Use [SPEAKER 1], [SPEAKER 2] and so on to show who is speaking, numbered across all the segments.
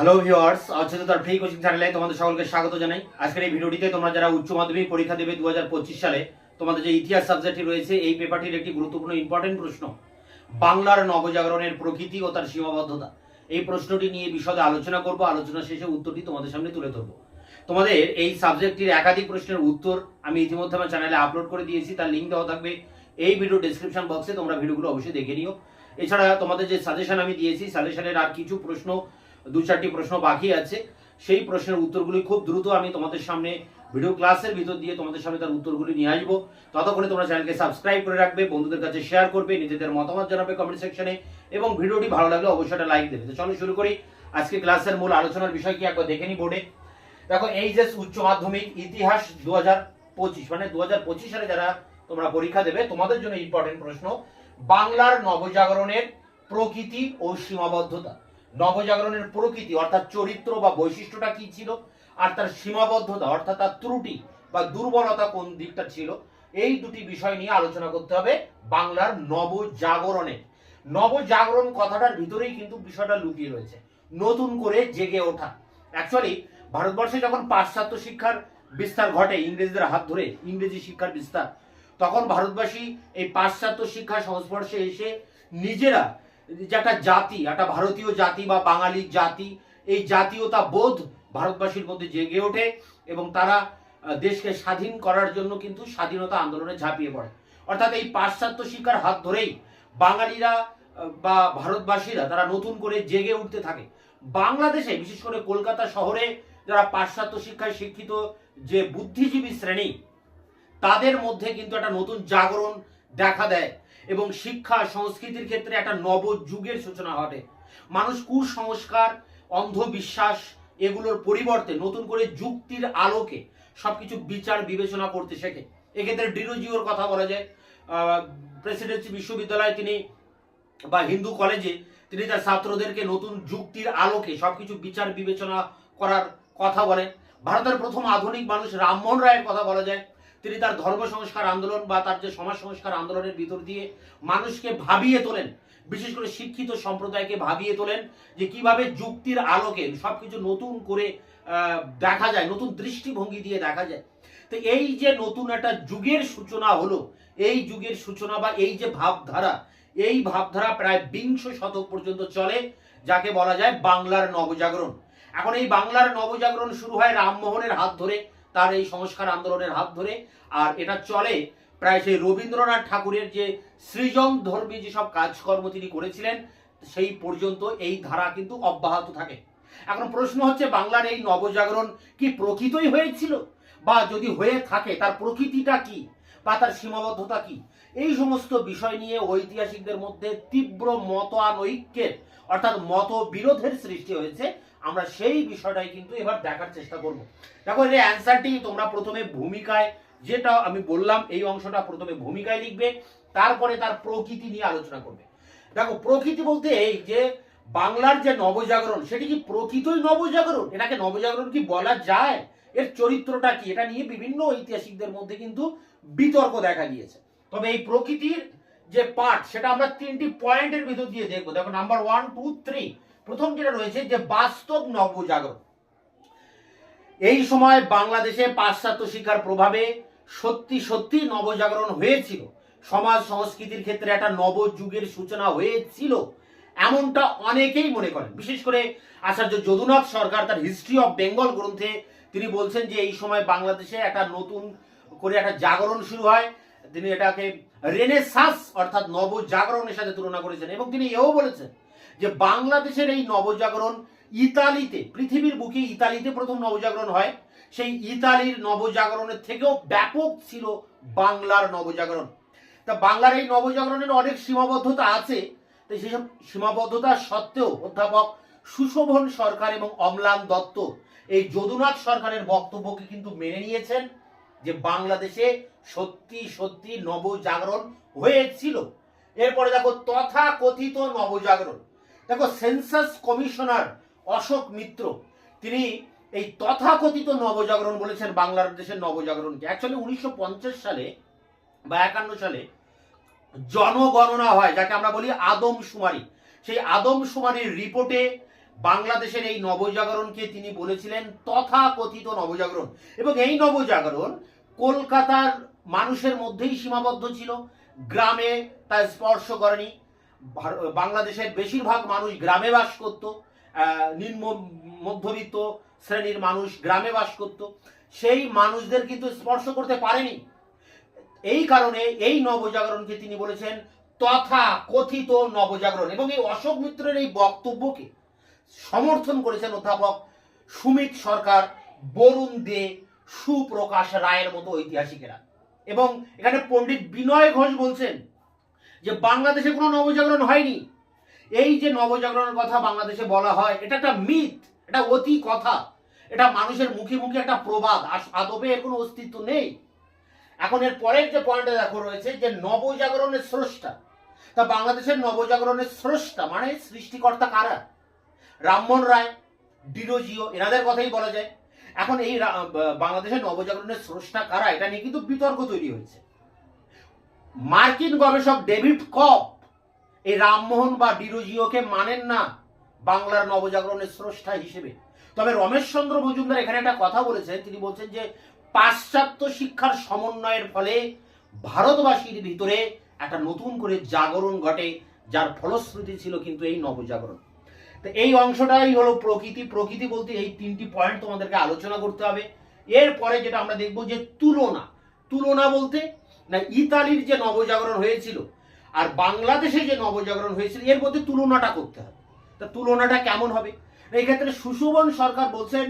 [SPEAKER 1] Hello viewers অচেতনতার free coaching চ্যানেলে তোমাদের সকলকে স্বাগত জানাই। আজকের এই ভিডিওটিতে তোমরা যারা উচ্চ মাধ্যমিক পরীক্ষা দেবে দুহাজার পঁচিশ সালে, তোমাদের যে ইতিহাস সাবজেক্টটি রয়েছে, এই পেপারটির একটি গুরুত্বপূর্ণ ইম্পর্টেন্ট প্রশ্ন। বাংলার নবজাগরণের প্রকৃতি ও তার সীমাবদ্ধতা। এই প্রশ্নটি নিয়ে বিশদে আলোচনা করব, আলোচনা শেষে উত্তরটি তোমাদের সামনে তুলে ধরবো। তোমাদের এই সাবজেক্টটির একাধিক প্রশ্নের উত্তর আমি ইতিমধ্যে আমার চ্যানেলে আপলোড করে দিয়েছি, তার লিঙ্ক দেওয়া থাকবে এই ভিডিও ডেসক্রিপশন বক্সে তোমরা ভিডিওগুলো অবশ্যই দেখে নিও। এছাড়া তোমাদের যে সাজেশন আমি দিয়েছি সাজেশনের আর কিছু প্রশ্ন দু চারটি প্রশ্ন বাকি আছে। সেই প্রশ্নের উত্তরগুলি খুব দ্রুত আমি তোমাদের সামনে ভিডিও ক্লাসের ভিতর দিয়ে তোমাদের সামনে তার উত্তরগুলি নিয়ে আসব। ততক্ষণে তোমরা চ্যানেলকে সাবস্ক্রাইব করে রাখবে, বন্ধুদের কাছে শেয়ার করবে, নিজেদের মতামত জানাবে কমেন্ট সেকশনে এবং ভিডিওটি ভালো লাগলে অবশ্যই একটা লাইক দেবে। তো চলো শুরু করি। আজকে ক্লাসের মূল আলোচনার বিষয় কি একবার দেখে নি বোর্ডে দেখো এই যে উচ্চ মাধ্যমিক ইতিহাস দু মানে দু সালে যারা তোমরা পরীক্ষা দেবে, তোমাদের জন্য ইম্পর্টেন্ট প্রশ্ন, বাংলার নবজাগরণের প্রকৃতি ও সীমাবদ্ধতা। নবজাগরণের প্রকৃতি, অর্থাৎ চরিত্র বা বৈশিষ্ট্যটা কি ছিল? আর তার সীমাবদ্ধতা, অর্থাৎ তার ত্রুটি বা দুর্বলতা কোন দিকটা ছিল? এই দুটি বিষয় নিয়ে আলোচনা করতে হবে বাংলার নবজাগরণের নবজাগরণ কথাটার ভিতরেই কিন্তু বিষয়টা লুকিয়ে রয়েছে। নতুন করে জেগে ওঠা। অ্যাকচুয়ালি ভারতবর্ষে যখন পাশ্চাত্য শিক্ষার বিস্তার ঘটে, ইংরেজদের হাত ধরে, ইংরেজি শিক্ষার বিস্তার, তখন ভারতবাসী এই পাশ্চাত্য শিক্ষার সংস্পর্শে এসে নিজেরা যে একটা জাতি, একটা ভারতীয় জাতি বা বাঙালি জাতি, এই জাতীয়তা বোধ ভারতবাসীর মধ্যে জেগে ওঠে এবং তারা দেশকে স্বাধীন করার জন্য কিন্তু স্বাধীনতা আন্দোলনে ঝাঁপিয়ে পড়ে। অর্থাৎ এই পাশ্চাত্য শিক্ষার হাত ধরেই বাঙালিরা বা ভারতবাসীরা তারা নতুন করে জেগে উঠতে থাকে। বাংলাদেশে, বিশেষ করে কলকাতা শহরে যারা পাশ্চাত্য শিক্ষায় শিক্ষিত যে বুদ্ধিজীবী শ্রেণি, তাদের মধ্যে কিন্তু একটা নতুন জাগরণ দেখা দেয়। এবং শিক্ষা, সংস্কৃতির ক্ষেত্রে একটা নবযুগের সূচনা ঘটে মানুষ কুসংস্কার, অন্ধবিশ্বাস এগুলোর পরিবর্তে নতুন করে যুক্তির আলোকে সবকিছু বিচার, বিবেচনা করতে শেখে। এক্ষেত্রে ডিরোজিওর কথা বলা যায়। প্রেসিডেন্সি বিশ্ববিদ্যালয়ে তিনি বা হিন্দু কলেজে তিনি তার ছাত্রদেরকে নতুন যুক্তির আলোকে সবকিছু বিচার, বিবেচনা করার কথা বলেন। ভারতের প্রথম আধুনিক মানুষ রামমোহন রায়ের কথা বলা যায়। তিনি তার ধর্ম সংস্কার আন্দোলন বা তার যে সমাজ সংস্কার আন্দোলনের ভিতর দিয়ে মানুষকে ভাবিয়ে তোলেন। বিশেষ করে শিক্ষিত সম্প্রদায়কে ভাবিয়ে তোলেন যে কীভাবে যুক্তির আলোকে সবকিছু নতুন করে দেখা যায়, নতুন দৃষ্টিভঙ্গি দিয়ে দেখা যায়। তো এই যে নতুন একটা যুগের সূচনা হলো, এই যুগের সূচনা বা এই যে ভাবধারা, এই ভাবধারা প্রায় বিংশ শতক পর্যন্ত চলে, যাকে বলা যায় বাংলার নবজাগরণ। এখন এই বাংলার নবজাগরণ শুরু হয় রামমোহনের হাত ধরে। তার এই সংস্কার আন্দোলনের হাত ধরে। আর এটা চলে প্রায় সেই রবীন্দ্রনাথ ঠাকুরের যে সৃজন ধর্মী যেসব কাজকর্ম তিনি করেছিলেন, সেই পর্যন্ত এই ধারা কিন্তু অব্যাহত থাকে। এখন প্রশ্ন হচ্ছে, বাংলার এই নবজাগরণ কি প্রকৃতই হয়েছিল? বা যদি হয়ে থাকে, তার প্রকৃতিটা কি? বা তার সীমাবদ্ধতা কি? এই সমস্ত বিষয় নিয়ে ঐতিহাসিকদের মধ্যে তীব্র মত মতানৈক্যের অর্থাৎ মত বিরোধের সৃষ্টি হয়েছে। আমরা সেই বিষয়টাই কিন্তু এবার দেখার চেষ্টা করব। দেখো এই অ্যান্সারটি তোমরা প্রথমে ভূমিকায়, যেটা আমি বললাম, এই অংশটা প্রথমে ভূমিকায় লিখবে, তারপরে তার প্রকৃতি নিয়ে আলোচনা করবে। দেখো, প্রকৃতি বলতে এই যে বাংলার যে নবজাগরণ, সেটি কি প্রকৃতই নবজাগরণ? এটাকে নবজাগরণ কি বলা যায়? এর চরিত্রটা কি? এটা নিয়ে বিভিন্ন ঐতিহাসিকদের মধ্যে কিন্তু বিতর্ক দেখা গিয়েছে তবে এই প্রকৃতির যে পার্ট সেটা আমরা তিনটি পয়েন্টের ভিতর দিয়ে দেখব। দেখো নাম্বার ওয়ান টু থ্রি প্রথম যেটা রয়েছে যে বাস্তব নবজাগরণ। এই সময় বাংলাদেশে পাশ্চাত্য শিক্ষার প্রভাবে সত্যি সত্যি নবজাগরণ হয়েছিল। সমাজ সংস্কৃতির ক্ষেত্রে একটা নবযুগের সূচনা হয়েছিল। এমনটা অনেকেই মনে করেন। বিশেষ করে আচার্য যদুনাথ সরকার, তার হিস্ট্রি অফ বেঙ্গল গ্রন্থে তিনি বলছেন যে এই সময় বাংলাদেশে একটা নতুন করে একটা জাগরণ শুরু হয়। তিনি এটাকে রেনেসাস অর্থাৎ নবজাগরণের সাথে তুলনা করেছেন এবং তিনি এও বলেছেন যে বাংলাদেশের এই নবজাগরণ ইতালিতে, পৃথিবীর বুকে ইতালিতে প্রথম নবজাগরণ হয়। সেই ইতালির নবজাগরণের থেকেও ব্যাপক ছিল বাংলার নবজাগরণ। তা বাংলার এই নবজাগরণের অনেক সীমাবদ্ধতা আছে। তো সেসব সীমাবদ্ধতা সত্ত্বেও অধ্যাপক সুশোভন সরকার এবং অম্লান দত্ত এই যদুনাথ সরকারের বক্তব্যকে কিন্তু মেনে নিয়েছেন। যে বাংলাদেশে সত্যি সত্যি নবজাগরণ হয়েছিল। এরপরে দেখো তথা কথিত নবজাগরণ। দেখো সেন্সাস কমিশনার অশোক মিত্র, তিনি এই তথাকথিত নবজাগরণ বলেছেন বাংলাদেশের নবজাগরণকে। অ্যাকচুয়ালি উনিশশো পঞ্চাশ সালে বা একান্ন সালে জনগণনা হয়, যাকে আমরা বলি আদমশুমারি। সেই আদমশুমারির রিপোর্টে বাংলাদেশের এই নবজাগরণকে তিনি বলেছিলেন তথাকথিত নবজাগরণ। এবং এই নবজাগরণ কলকাতার মানুষের মধ্যেই সীমাবদ্ধ ছিল, গ্রামে তা স্পর্শ করেনি। বাংলাদেশের বেশিরভাগ মানুষ গ্রামে বাস করত নিম্ন মধ্যবিত্ত শ্রেণির মানুষ গ্রামে বাস করত। সেই মানুষদের কিন্তু স্পর্শ করতে পারেনি। এই কারণে এই নবজাগরণকে তিনি বলেছেন তথা কথিত নবজাগরণ। এবং এই অশোক মিত্রের এই বক্তব্যকে সমর্থন করেছেন অধ্যাপক সুমিত সরকার, বরুণ দে, সুপ্রকাশ রায়ের মতো ঐতিহাসিকেরা। এবং এখানে পণ্ডিত বিনয় ঘোষ বলছেন যে, বাংলাদেশে কোনো নবজাগরণ হয়নি। এই যে নবজাগরণের কথা বাংলাদেশে বলা হয়, এটা একটা মিথ, এটা অতি কথা। এটা মানুষের মুখে মুখে একটা প্রবাদ আস- আদপে এর কোনো অস্তিত্ব নেই। এখন এর পরের যে পয়েন্টে দেখো রয়েছে, যে নবজাগরণের স্রষ্টা। তা বাংলাদেশের নবজাগরণের স্রষ্টা মানে সৃষ্টিকর্তা কারা? রামমোহন রায় ডিরোজিও এনাদের কথাই বলা যায়। এখন এই বাংলাদেশের নবজাগরণের স্রষ্টা কারা, এটা নিয়ে কিন্তু বিতর্ক তৈরি হয়েছে। মার্কিন গবেষক ডেভিড কপ এই রামমোহন বা ডিরোজিওকে মানেন না বাংলার নবজাগরণের স্রষ্টা হিসেবে। তবে রমেশ চন্দ্র মজুমদার এখানে একটা কথা বলেছেন, তিনি বলছেন যে পাশ্চাত্য শিক্ষার সমন্বয়ের ফলে ভারতবাসীর ভিতরে একটা নতুন করে জাগরণ ঘটে, যার ফলশ্রুতি ছিল কিন্তু এই নবজাগরণ। তো এই অংশটাই হলো প্রকৃতি। প্রকৃতি বলতে এই তিনটি পয়েন্ট তোমাদেরকে আলোচনা করতে হবে। এরপরে যেটা আমরা দেখব যে তুলনা। তুলনা বলতে না, ইতালির যে নবজাগরণ হয়েছিল আর বাংলাদেশে যে নবজাগরণ হয়েছিল, এর মধ্যে তুলনাটা করতে হবে। তা তুলনাটা কেমন হবে? এই ক্ষেত্রে সুশোভন সরকার বলছেন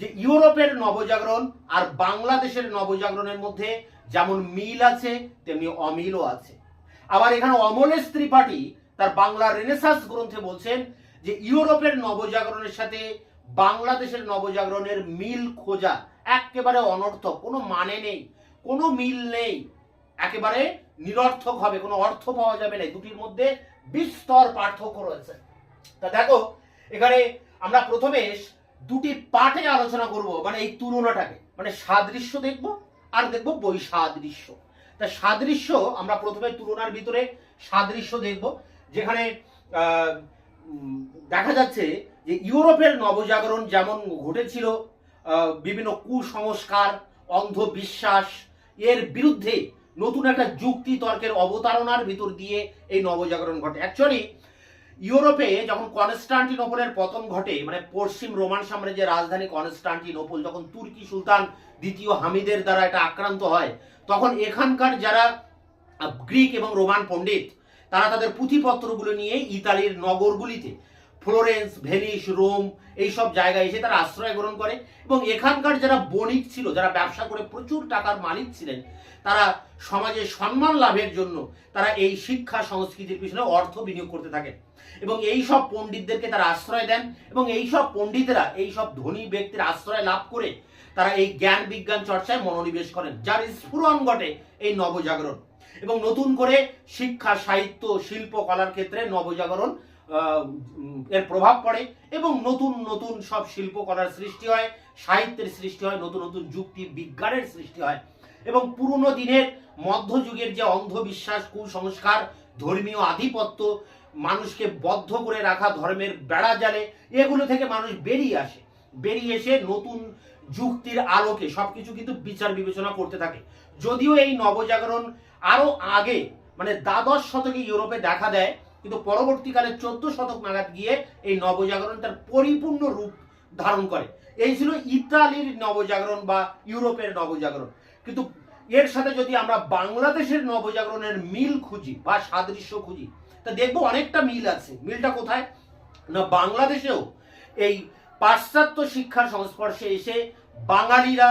[SPEAKER 1] যে ইউরোপের নবজাগরণ আর বাংলাদেশের নবজাগরণের মধ্যে যেমন মিল আছে, তেমনি অমিলও আছে। আবার এখানে অমলেশ ত্রিপাঠী তার বাংলা রেনেসাস গ্রন্থে বলছেন যে ইউরোপের নবজাগরণের সাথে বাংলাদেশের নবজাগরণের মিল খোঁজা একেবারে অনর্থক, কোনো মানে নেই, কোনো মিল নেই, একেবারে নিরর্থক হবে, কোনো অর্থ পাওয়া যাবে না দুটির মধ্যে বিস্তর পার্থক্য রয়েছে। তা দেখো, এখানে আমরা প্রথমে দুটি পাঠে আলোচনা করব মানে এই তুলনাটাকে মানে সাদৃশ্য দেখব আর দেখব বৈসাদৃশ্য। তা সাদৃশ্য আমরা প্রথমে তুলনার ভিতরে সাদৃশ্য দেখব, যেখানে দেখা যাচ্ছে যে ইউরোপের নবজাগরণ যেমন ঘটেছিল বিভিন্ন কুসংস্কার, অন্ধবিশ্বাস, এর বিরুদ্ধে নতুন একটা যুক্তি তর্কের অবতারণার ভিতর দিয়ে এই নবজাগরণ ঘটে। অ্যাকচুয়ালি ইউরোপে যখন কনস্টান্টিনোপলের পতন ঘটে মানে পশ্চিম রোমান সাম্রাজ্যের রাজধানী কনস্টান্টিনোপল, যখন তুর্কি সুলতান দ্বিতীয় হামিদের দ্বারা এটা আক্রান্ত হয়, তখন এখানকার যারা গ্রিক এবং রোমান পণ্ডিত তারা তাদের পুঁথিপত্রগুলো নিয়ে ইতালির নগরগুলিতে, ফ্লোরেন্স, ভেনিস, রোম এই সব জায়গায় এসে তারা আশ্রয় গ্রহণ করে এবং এখানকার যারা বণিক ছিল, যারা ব্যবসা করে প্রচুর টাকার মালিক ছিলেন, তারা সমাজে সম্মান লাভের জন্য তারা এই শিক্ষা সংস্কৃতির পিছনে অর্থ বিনিয়োগ করতে থাকেন এবং এই সব পণ্ডিতদেরকে তারা আশ্রয় দেন এবং এই সব পণ্ডিতরা এই সব ধনী ব্যক্তির আশ্রয় লাভ করে তারা এই জ্ঞান বিজ্ঞান চর্চায় মনোনিবেশ করেন, যার স্ফুরণ ঘটে এই নবজাগরণ। এবং নতুন করে শিক্ষা, সাহিত্য, শিল্প, কলার ক্ষেত্রে নবজাগরণ এর প্রভাব পড়ে এবং নতুন নতুন সব শিল্পকলার সৃষ্টি হয়, সাহিত্যের সৃষ্টি হয়, নতুন নতুন যুক্তি, বিজ্ঞানের সৃষ্টি হয় এবং পুরনো দিনের মধ্যযুগের যে অন্ধবিশ্বাস, কুসংস্কার, ধর্মীয় আধিপত্য, মানুষকে বদ্ধ করে রাখা ধর্মের বেড়া জালে, এগুলো থেকে মানুষ বেরিয়ে আসে। বেরিয়ে এসে নতুন যুক্তির আলোকে সবকিছু কিন্তু বিচার বিবেচনা করতে থাকে। যদিও এই নবজাগরণ আরও আগে মানে দ্বাদশ শতকে ইউরোপে দেখা দেয়, কিন্তু পরবর্তীকালে চোদ্দ শতক নাগাদ গিয়ে এই নবজাগরণ তার পরিপূর্ণ রূপ ধারণ করে। এই ছিল ইতালির নবজাগরণ বা ইউরোপের নবজাগরণ। কিন্তু এর সাথে যদি আমরা বাংলাদেশের নবজাগরণের মিল খুঁজি বা সাদৃশ্য খুঁজি, তা দেখব অনেকটা মিল আছে। মিলটা কোথায়? না, বাংলাদেশেও এই পাশ্চাত্য শিক্ষার সংস্পর্শে এসে বাঙালিরা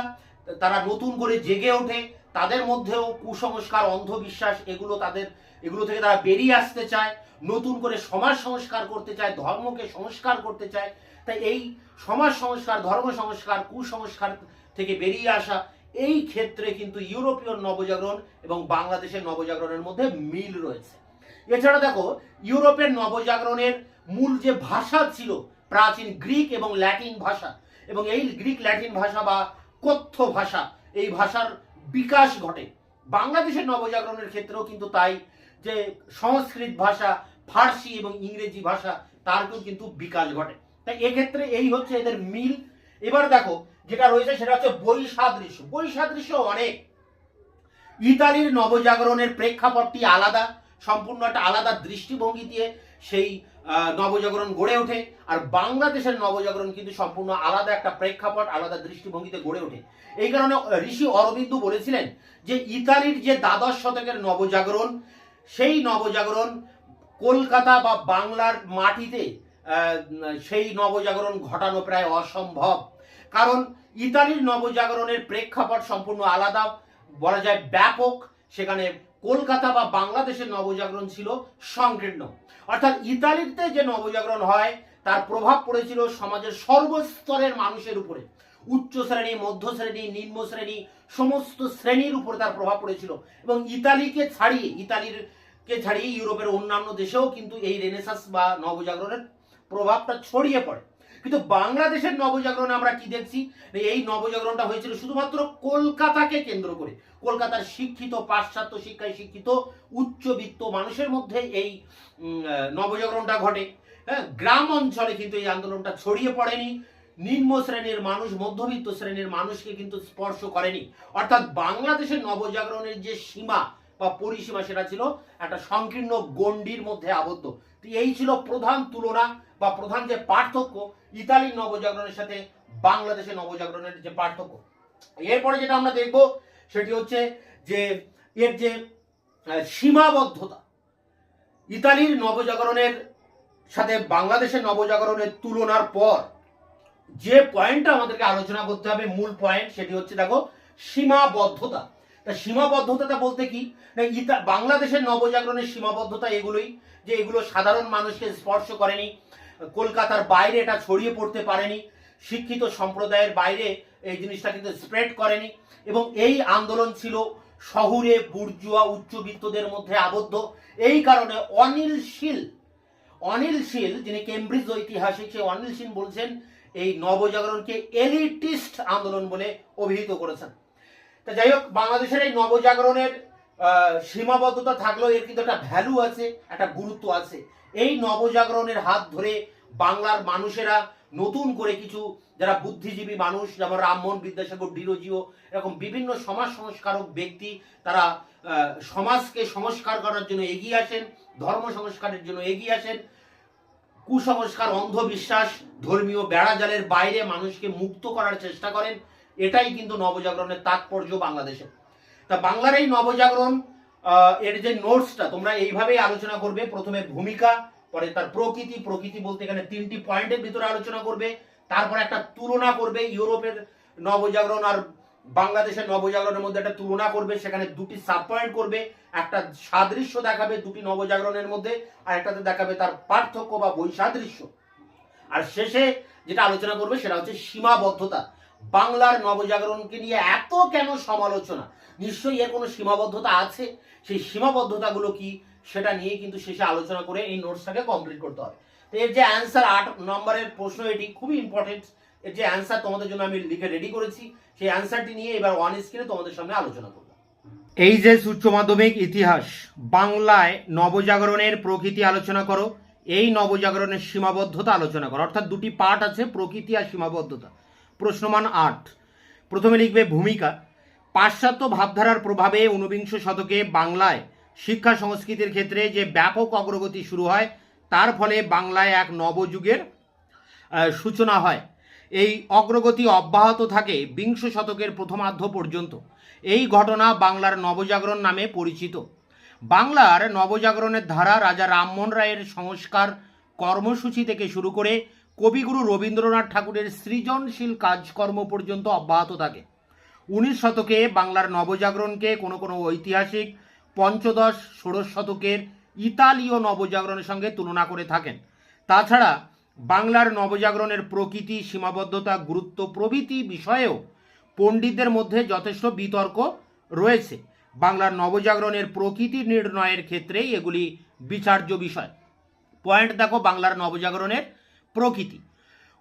[SPEAKER 1] তারা নতুন করে জেগে ওঠে তাদের মধ্যেও কুসংস্কার, অন্ধবিশ্বাস এগুলো তাদের, এগুলো থেকে তারা বেরিয়ে আসতে চায়, নতুন করে সমাজ সংস্কার করতে চায়, ধর্মকে সংস্কার করতে চায়। তাই এই সমাজ সংস্কার, ধর্ম সংস্কার, কুসংস্কার থেকে বেরিয়ে আসা এই ক্ষেত্রে কিন্তু ইউরোপীয় নবজাগরণ এবং বাংলাদেশের নবজাগরণের মধ্যে মিল রয়েছে। এছাড়া দেখো, ইউরোপের নবজাগরণের মূল যে ভাষা ছিল প্রাচীন গ্রিক এবং ল্যাটিন ভাষা, এবং এই গ্রিক ল্যাটিন ভাষা বা কথ্য ভাষা, এই ভাষার বিকাশ ঘটে। বাংলাদেশের নবজাগরণের ক্ষেত্রেও কিন্তু তাই যে সংস্কৃত ভাষা, ফার্সি এবং ইংরেজি ভাষা তারও কিন্তু বিকাশ ঘটে। তাই এক্ষেত্রে এই হচ্ছে এদের মিল। এবার দেখো, যেটা রয়েছে সেটা হচ্ছে বৈসাদৃশ্য। বৈসাদৃশ্য অনেক। ইতালির নবজাগরণের প্রেক্ষাপটটি আলাদা, সম্পূর্ণ একটা আলাদা দৃষ্টিভঙ্গি দিয়ে সেই নবজাগরণ গড়ে ওঠে। আর বাংলাদেশের নবজাগরণ কিন্তু সম্পূর্ণ আলাদা একটা প্রেক্ষাপট, আলাদা দৃষ্টিভঙ্গিতে গড়ে ওঠে। এই কারণে ঋষি অরবিন্দু বলেছিলেন যে, ইতালির যে দ্বাদশ শতকের নবজাগরণ, সেই নবজাগরণ কলকাতা বা বাংলার মাটিতে সেই নবজাগরণ ঘটানো প্রায় অসম্ভব। কারণ, ইতালির নবজাগরণের প্রেক্ষাপট সম্পূর্ণ আলাদা, বলা যায় ব্যাপক। সেখানে কলকাতা বা বাংলাদেশের নবজাগরণ ছিল সংকীর্ণ। অর্থাৎ ইতালিতে যে নবজাগরণ হয়, তার প্রভাব পড়েছিল সমাজের সর্বস্তরের মানুষের উপরে। উচ্চ শ্রেণি, মধ্য শ্রেণি, নিম্ন শ্রেণি, সমস্ত শ্রেণির উপরে তার প্রভাব পড়েছিল। এবং ইতালিকে ছাড়িয়ে ইতালির কে ছাড়িয়ে ইউরোপের অন্যান্য দেশেও কিন্তু এই রেনেসাস বা নবজাগরণের প্রভাবটা ছড়িয়ে পড়ে। কিন্তু বাংলাদেশের নবজাগরণে আমরা কি দেখছি? এই নবজাগরণটা হয়েছিল শুধুমাত্র কলকাতাকে কেন্দ্র করে। কলকাতার শিক্ষিত, পাশ্চাত্য শিক্ষায় শিক্ষিত উচ্চবিত্ত মানুষের মধ্যে এই নবজাগরণটা ঘটে। হ্যাঁ গ্রাম অঞ্চলে কিন্তু এই আন্দোলনটা ছড়িয়ে পড়েনি। নিম্ন শ্রেণির মানুষ, মধ্যবিত্ত শ্রেণির মানুষকে কিন্তু স্পর্শ করেনি। অর্থাৎ বাংলাদেশের নবজাগরণের যে সীমা বা পরিসীমা সেটা ছিল একটা সংকীর্ণ গণ্ডির মধ্যে আবদ্ধ। এই ছিল প্রধান তুলনা। বা প্রধান যে পার্থক্য ইতালির নবজাগরণের সাথে বাংলাদেশের নবজাগরণের যে পার্থক্য। এরপরে যেটা আমরা দেখব, সেটি হচ্ছে যে এর যে সীমাবদ্ধতা, ইতালির নবজাগরণের সাথে বাংলাদেশের নবজাগরণের তুলনার পর যে পয়েন্টটা আমাদেরকে আলোচনা করতে হবে, মূল পয়েন্ট সেটি হচ্ছে, দেখো, সীমাবদ্ধতা। তা সীমাবদ্ধতাটা বলতে কি? না বাংলাদেশের নবজাগরণের সীমাবদ্ধতা এগুলোই, যে এগুলো সাধারণ মানুষকে স্পর্শ করেনি কলকাতার বাইরে এটা ছড়িয়ে পড়তে পারেনি, শিক্ষিত সম্প্রদায়ের বাইরে এই জিনিসটা কিন্তু স্প্রেড করেনি, এবং এই আন্দোলন ছিল শহুরে, বুর্জুয়া, উচ্চবিত্তদের মধ্যে আবদ্ধ। এই কারণে অনিল শীল অনিল শীল, যিনি কেমব্রিজ ঐতিহাসিক, সেই অনিল শীল বলছেন, এই নবজাগরণকে এলিটিস্ট আন্দোলন বলে অভিহিত করেছেন। তা যাই হোক, বাংলাদেশের এই নবজাগরণের সীমাবদ্ধতা থাকলেও এর কিন্তু একটা ভ্যালু আছে, একটা গুরুত্ব আছে। এই নবজাগরণের হাত ধরে বাংলার মানুষেরা নতুন করে কিছু, যারা বুদ্ধিজীবী মানুষ, যেমন রামমোহন বিদ্যাসাগর ডিরোজিও এরকম বিভিন্ন সমাজ সংস্কারক ব্যক্তি, তারা সমাজকে সংস্কার করার জন্য এগিয়ে আসেন, ধর্ম সংস্কারের জন্য এগিয়ে আসেন। কুসংস্কার, অন্ধবিশ্বাস, ধর্মীয় বেড়াজালের বাইরে মানুষকে মুক্ত করার চেষ্টা করেন। এটাই কিন্তু নবজাগরণের তাৎপর্য বাংলাদেশে। তা বাংলার এই নবজাগরণ এর যে নোটসটা তোমরা এইভাবেই আলোচনা করবে। প্রথমে ভূমিকা, পরে তার প্রকৃতি প্রকৃতি বলতে এখানে তিনটি পয়েন্টের ভিতরে আলোচনা করবে। তারপর একটা তুলনা করবে, ইউরোপের নবজাগরণ আর বাংলাদেশের নবজাগরণের মধ্যে একটা তুলনা করবে, সেখানে দুটি সাব পয়েন্ট করবে। একটা সাদৃশ্য দেখাবে দুটি নবজাগরণের মধ্যে, আর একটাতে দেখাবে তার পার্থক্য বা বৈসাদৃশ্য। আর শেষে যেটা আলোচনা করবে, সেটা হচ্ছে সীমাবদ্ধতা। বাংলার নবজাগরণকে নিয়ে এত কেন সমালোচনা? নিশ্চয়ই এর কোনো সীমাবদ্ধতা আছে? সেই সীমাবদ্ধতাগুলো কি? সেটা নিয়ে কিন্তু শেষে আলোচনা করে এই নোটসটাকে কমপ্লিট করতে হবে। তো এর যে অ্যান্সার আট নম্বরের প্রশ্ন, এটি খুবই ইম্পর্টেন্ট এর যে অ্যান্সার তোমাদের জন্য আমি লিখে রেডি করেছি। সেই অ্যান্সারটি নিয়ে এবার ওয়ান স্ক্রিনে তোমাদের সামনে আলোচনা করব। এই যে উচ্চ মাধ্যমিক ইতিহাস, বাংলায় নবজাগরণের প্রকৃতি আলোচনা করো। এই নবজাগরণের সীমাবদ্ধতা আলোচনা করো। অর্থাৎ দুটি পার্ট আছে, প্রকৃতি আর সীমাবদ্ধতা। প্রশ্নমান আট। প্রথমে লিখবে ভূমিকা। পাশ্চাত্য ভাবধারার প্রভাবে ঊনবিংশ শতকে বাংলায় শিক্ষা সংস্কৃতির ক্ষেত্রে যে ব্যাপক অগ্রগতি শুরু হয়, তার ফলে বাংলায় এক নবযুগের সূচনা হয়। এই অগ্রগতি অব্যাহত থাকে বিংশ শতকের প্রথমার্ধ পর্যন্ত। এই ঘটনা বাংলার নবজাগরণ নামে পরিচিত। বাংলার নবজাগরণের ধারা রাজা রামমোহন রায়ের সংস্কার কর্মসূচি থেকে শুরু করে কবিগুরু রবীন্দ্রনাথ ঠাকুরের সৃজনশীল কাজকর্ম পর্যন্ত অব্যাহত থাকে। উনিশ শতকে বাংলার নবজাগরণকে কোনো কোনো ঐতিহাসিক পঞ্চদশ, ষোড়শ শতকের ইতালীয় নবজাগরণের সঙ্গে তুলনা করে থাকেন। তাছাড়া বাংলার নবজাগরণের প্রকৃতি, সীমাবদ্ধতা, গুরুত্ব প্রভৃতি বিষয়েও পণ্ডিতদের মধ্যে যথেষ্ট বিতর্ক রয়েছে। বাংলার নবজাগরণের প্রকৃতি নির্ণয়ের ক্ষেত্রেই এগুলি বিচার্য বিষয়। পয়েন্ট দেখো বাংলার নবজাগরণের প্রকৃতি।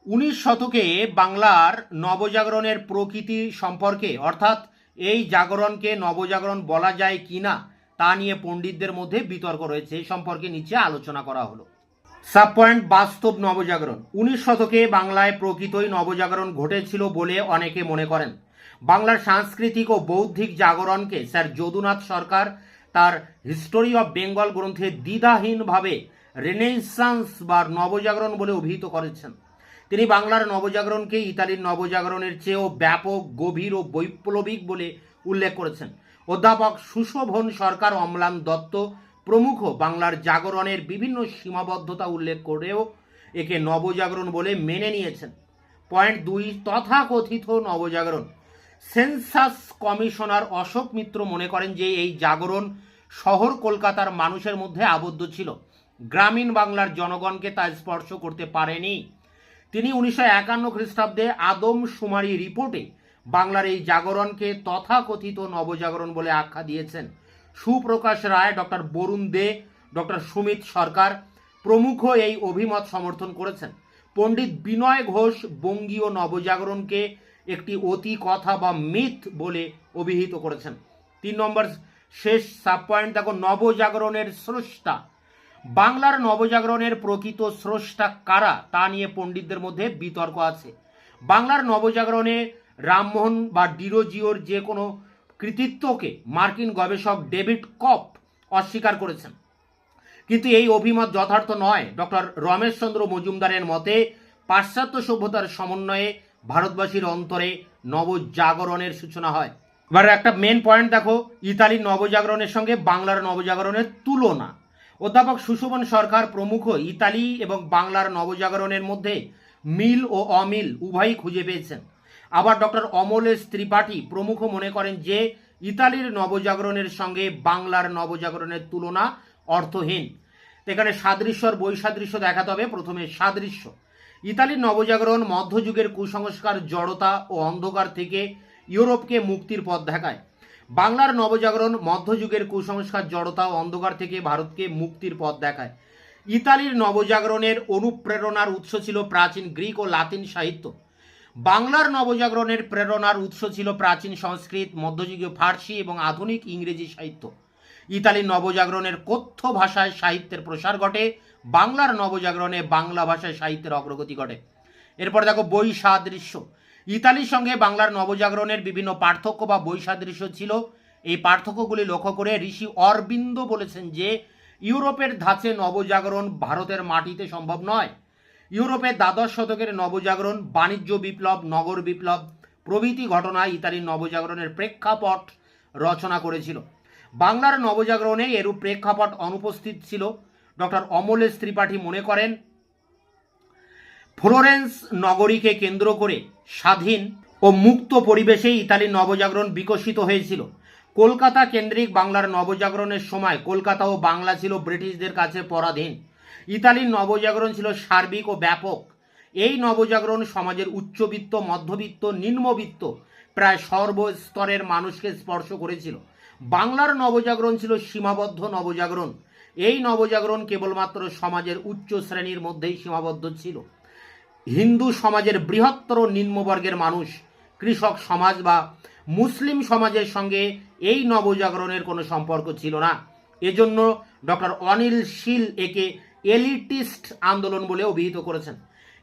[SPEAKER 1] উনিশ শতকে বাংলার নবজাগরণের প্রকৃতি সম্পর্কে, অর্থাৎ এই জাগরণকে নবজাগরণ বলা যায় কি না, তা নিয়ে পণ্ডিতদের মধ্যে বিতর্ক রয়েছে। এই সম্পর্কে নিচে আলোচনা করা হলো। সাব পয়েন্ট বাস্তব নবজাগরণ। উনিশ শতকে বাংলায় প্রকৃতই নবজাগরণ ঘটেছিল বলে অনেকে মনে করেন। বাংলার সাংস্কৃতিক ও বৌদ্ধিক জাগরণকে স্যার যদুনাথ সরকার তার হিস্টোরি অফ বেঙ্গল গ্রন্থে দ্বিধাহীনভাবে রেনেসান্স বা নবজাগরণ বলে অভিহিত করেছেন। তিনি বাংলার নবজাগরণকে ইতালির নবজাগরণের চেয়েও ব্যাপক, গভীর ও বৈপ্লবিক বলে উল্লেখ করেছেন। অধ্যাপক সুশোভন সরকার অম্লান দত্ত প্রমুখ বাংলার জাগরণের বিভিন্ন সীমাবদ্ধতা উল্লেখ করেও একে নবজাগরণ বলে মেনে নিয়েছেন। পয়েন্ট দুই, তথাকথিত নবজাগরণ। সেন্সাস কমিশনার অশোক মিত্র মনে করেন যে এই জাগরণ শহর কলকাতার মানুষের মধ্যে আবদ্ধ ছিল। গ্রামীণ বাংলার জনগণকে তা স্পর্শ করতে পারেনি। তিনি উনিশশো একান্ন খ্রিস্টাব্দে আদম সুমারি রিপোর্টে বাংলার এই জাগরণকে তথাকথিত নবজাগরণ বলে আখ্যা দিয়েছেন। সুপ্রকাশ রায়, ডক্টর বরুণ দে, ডক্টর সুমিত সরকার প্রমুখ এই অভিমত সমর্থন করেছেন। পণ্ডিত বিনয় ঘোষ বঙ্গীয় নবজাগরণকে একটি অতি কথা বা মিথ বলে অভিহিত করেছেন। তিন নম্বর শেষ সাব পয়েন্ট, দেখো, নবজাগরণের স্রষ্টা বাংলার নবজাগরণের প্রকৃত স্রষ্টা কারা তা নিয়ে পণ্ডিতদের মধ্যে বিতর্ক আছে। বাংলার নবজাগরণে রামমোহন বা ডিরোজিওর যে কোনো কৃতিত্বকে মার্কিন গবেষক ডেভিড কপ অস্বীকার করেছেন। কিন্তু এই অভিমত যথার্থ নয়। ডক্টর রমেশচন্দ্র মজুমদারের মতে, পাশ্চাত্য সভ্যতার সমন্বয়ে ভারতবাসীর অন্তরে নবজাগরণের সূচনা হয়। এবার একটা মেন পয়েন্ট দেখো, ইতালির নবজাগরণের সঙ্গে বাংলার নবজাগরণের তুলনা। অধ্যাপক সুশোভন সরকার প্রমুখ ইতালি এবং বাংলার নবজাগরণের মধ্যে মিল ও অমিল উভয়ই খুঁজে পেয়েছেন। আবার ডক্টর অমলেশ ত্রিপাঠী প্রমুখ মনে করেন যে, ইতালির নবজাগরণের সঙ্গে বাংলার নবজাগরণের তুলনা অর্থহীন। এখানে সাদৃশ্যর বৈসাদৃশ্য দেখাতে হবে। প্রথমে সাদৃশ্য। ইতালির নবজাগরণ মধ্যযুগের কুসংস্কার, জড়তা ও অন্ধকার থেকে ইউরোপকে মুক্তির পথ দেখায়। বাংলার নবজাগরণ, মধ্যযুগের কুসংস্কার, জড়তা ও অন্ধকার থেকে ভারতকে মুক্তির পথ দেখায়। ইতালির নবজাগরণের অনুপ্রেরণার উৎস ছিল প্রাচীন গ্রিক ও লাতিন সাহিত্য। বাংলার নবজাগরণের প্রেরণার উৎস ছিল প্রাচীন সংস্কৃত, মধ্যযুগীয় ফার্সি এবং আধুনিক ইংরেজি সাহিত্য। ইতালির নবজাগরণের কথ্য ভাষায় সাহিত্যের প্রসার ঘটে, বাংলার নবজাগরণে বাংলা ভাষায় সাহিত্যের অগ্রগতি ঘটে। এরপর দেখো বৈসাদৃশ্য ইতালির সঙ্গে বাংলার নবজাগরণের বিভিন্ন পার্থক্য বা বৈসাদৃশ্য ছিল। এই পার্থক্যগুলি লক্ষ্য করে ঋষি অরবিন্দ বলেছেন যে, ইউরোপের ধাঁচে নবজাগরণ ভারতের মাটিতে সম্ভব নয়। ইউরোপের দ্বাদশ শতকের নবজাগরণ, বাণিজ্য বিপ্লব, নগর বিপ্লব, প্রভৃতি ঘটনা ইতালির নবজাগরণের প্রেক্ষাপট রচনা করেছিল। বাংলার নবজাগরণে এরূপ প্রেক্ষাপট অনুপস্থিত ছিল। ডক্টর অমলেশ ত্রিপাঠী মনে করেন ফ্লোরেন্স নগরীকে কেন্দ্র করে স্বাধীন ও মুক্ত পরিবেশে ইতালির নবজাগরণ বিকশিত হয়েছিল। কলকাতা কেন্দ্রিক বাংলার নবজাগরণের সময় কলকাতা ও বাংলা ছিল ব্রিটিশদের কাছে পরাধীন। ইতালির নবজাগরণ ছিল সার্বিক ও ব্যাপক। এই নবজাগরণ সমাজের উচ্চবিত্ত, মধ্যবিত্ত, নিম্নবিত্ত, প্রায় সর্বস্তরের মানুষকে স্পর্শ করেছিল। বাংলার নবজাগরণ ছিল সীমাবদ্ধ নবজাগরণ। এই নবজাগরণ কেবলমাত্র সমাজের উচ্চ শ্রেণির মধ্যেই সীমাবদ্ধ ছিল। হিন্দু সমাজের বৃহত্তর নিম্নবর্গের মানুষ, কৃষক সমাজ বা মুসলিম সমাজের সঙ্গে এই নবজাগরণের কোনো সম্পর্ক ছিল না। এজন্য ডক্টর অনিল শীল একে এলিটিস্ট আন্দোলন বলে অভিহিত করেছেন।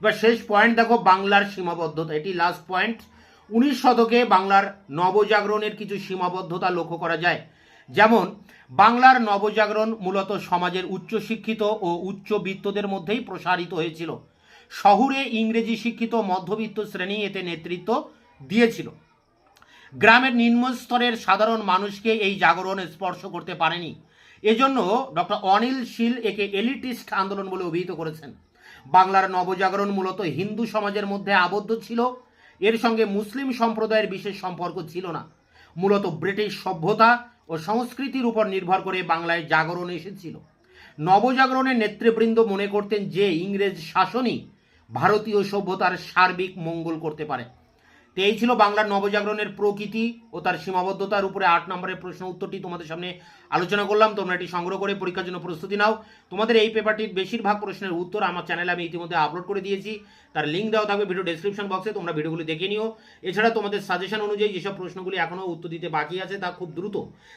[SPEAKER 1] এবার শেষ পয়েন্ট দেখো, বাংলার সীমাবদ্ধতা। এটি লাস্ট পয়েন্ট উনিশ শতকে বাংলার নবজাগরণের কিছু সীমাবদ্ধতা লক্ষ্য করা যায়। যেমন, বাংলার নবজাগরণ মূলত সমাজের উচ্চশিক্ষিত ও উচ্চবিত্তদের মধ্যেই প্রসারিত হয়েছিল। শহুরে ইংরেজি শিক্ষিত মধ্যবিত্ত শ্রেণি এতে নেতৃত্ব দিয়েছিল। গ্রামের নিম্ন স্তরের সাধারণ মানুষকে এই জাগরণ স্পর্শ করতে পারেনি। এজন্য ডক্টর অনিল শীল একে এলিটিস্ট আন্দোলন বলে অভিহিত করেছেন। বাংলার নবজাগরণ মূলত হিন্দু সমাজের মধ্যে আবদ্ধ ছিল। এর সঙ্গে মুসলিম সম্প্রদায়ের বিশেষ সম্পর্ক ছিল না। মূলত ব্রিটিশ সভ্যতা ও সংস্কৃতির উপর নির্ভর করে বাংলায় জাগরণ এসেছিল। নবজাগরণের নেতৃবৃন্দ মনে করতেন যে ইংরেজ শাসনই ভারতীয় সভ্যতার সার্বিক মঙ্গল করতে পারে। তো এই ছিল বাংলার নবজাগরণের প্রকৃতি ও তার সীমাবদ্ধতার উপরে আট নম্বরের প্রশ্ন উত্তরটি তোমাদের সামনে আলোচনা করলাম। তোমরা এটি সংগ্রহ করে পরীক্ষার জন্য প্রস্তুতি নাও। তোমাদের এই পেপারটির বেশিরভাগ প্রশ্নের উত্তর আমার চ্যানেলে আমি ইতিমধ্যে আপলোড করে দিয়েছি। তার লিঙ্ক দেওয়া থাকবে ভিডিও ডেসক্রিপশন বক্সে তোমরা ভিডিওগুলি দেখে নিও। এছাড়া তোমাদের সাজেশন অনুযায়ী যেসব প্রশ্নগুলি এখনও উত্তর দিতে বাকি আছে তা খুব দ্রুত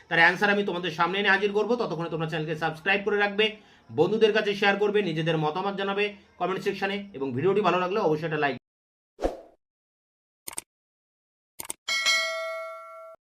[SPEAKER 1] তার অ্যান্সার আমি তোমাদের সামনে এনে হাজির করব। ততক্ষণে তোমরা চ্যানেলকে সাবস্ক্রাইব করে রাখবে। বন্ধুদের কাছে শেয়ার করবে, নিজেদের মতামত জানাবে কমেন্ট সেকশনে এবং ভিডিওটি ভালো লাগলে অবশ্যই একটা লাইক